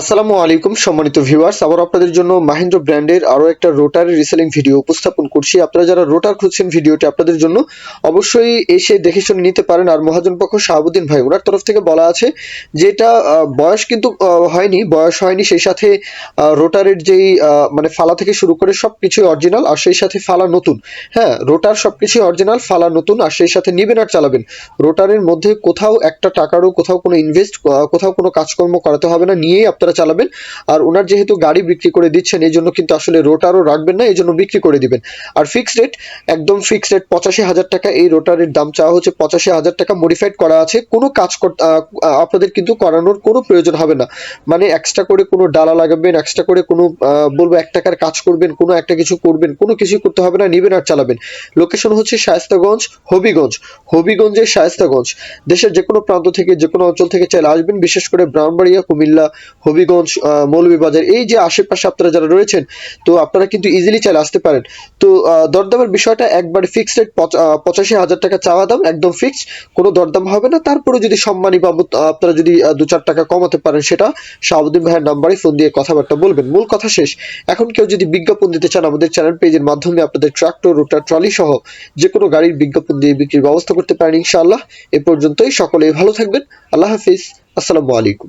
আসসালামু আলাইকুম, সম্মানিত ভিউয়ার্স। আবার আপনাদের জন্য মাহিন্দ্র ব্র্যান্ডের আরও একটা রোটারি রিসেলিং ভিডিও উপস্থাপন করছি। আপনারা যারা রোটার খুঁজছেন ভিডিওটি আপনাদের জন্য অবশ্যই এসে দেখে শুনে নিতে পারেন। আর মহাজন পক্ষ শাহাবুদ্দিন ভাই, ওনার তরফ থেকে বলা আছে যে এটা বয়স কিন্তু হয়নি, বয়স হয়নি, সেই সাথে রোটারের যেই মানে ফালা থেকে শুরু করে সব কিছুই অরিজিনাল, আর সেই সাথে ফালা নতুন। হ্যাঁ রোটার সব কিছুই অরিজিনাল, ফালা নতুন, আর সেই সাথে নিবেন আর চালাবেন। রোটারের মধ্যে কোথাও একটা টাকারও কোথাও কোনো ইনভেস্ট কোথাও কোনো কাজকর্ম করাতে হবে না, নিয়েই আপনারা চালাবেন। আর ওনার যেহেতু গাড়ি বিক্রি করে দিচ্ছেন, এই জন্য কিন্তু আসলে রোটারও রাখবেন না, এই জন্য বিক্রি করে দিবেন। আর ফিক্সড রেট একদম ফিক্সড রেট পঁচাশি হাজার টাকা এই রোটারের দাম চাওয়া হচ্ছে, পঁচাশি হাজার টাকা মডিফাইড করা আছে। কোনো কাজ আপনাদের কিন্তু করানোর কোনো প্রয়োজন হবে না। মানে এক্সট্রা করে কোনো ডালা লাগাবেন এক্সট্রা করে কোনো বলব এক টাকার কাজ করবেন, কোনো একটা কিছু করবেন, কোনো কিছু করতে হবে না, নিবেন আর চালাবেন। লোকেশন হচ্ছে শায়স্তাগঞ্জ, হবিগঞ্জ। হবিগঞ্জের শায়স্তাগঞ্জ। দেশের যে কোনো প্রান্ত থেকে যে কোনো অঞ্চল থেকে চাইলে আসবেন, বিশেষ করে ব্রাহ্মণবাড়িয়া, কুমিল্লা হবিগঞ্জ মৌলভীবাজার, এই যে আশেপাশে আপনারা যারা রয়েছেন, তো আপনারা কিন্তু ইজিলি চাইলে আসতে পারেন। তো দরদামের বিষয়টা একবার ফিক্সড রেট পঁচাশি হাজার টাকা চাওয়া দাম, একদম ফিক্সড কোনো দরদাম হবে না। তারপরে যদি সম্মানী বাবদ আপনারা যদি দু চার টাকা কমাতে পারেন, সেটা শাহাবুদ্দিন ভাইয়ের নাম্বারে ফোন দিয়ে কথাবার্তা বলবেন। মূল কথা শেষ, এখন কেউ যদি বিজ্ঞাপন দিতে চান আমাদের চ্যানেল পেজের মাধ্যমে আপনাদের ট্রাক্টর রোটার ট্রলি সহ যে কোনো গাড়ির বিজ্ঞাপন দিয়ে বিক্রির ব্যবস্থা করতে পারেন ইনশাআল্লাহ। এ পর্যন্তই, সকলেই ভালো থাকবেন। আল্লাহ হাফিজ। আসসালামু আলাইকুম।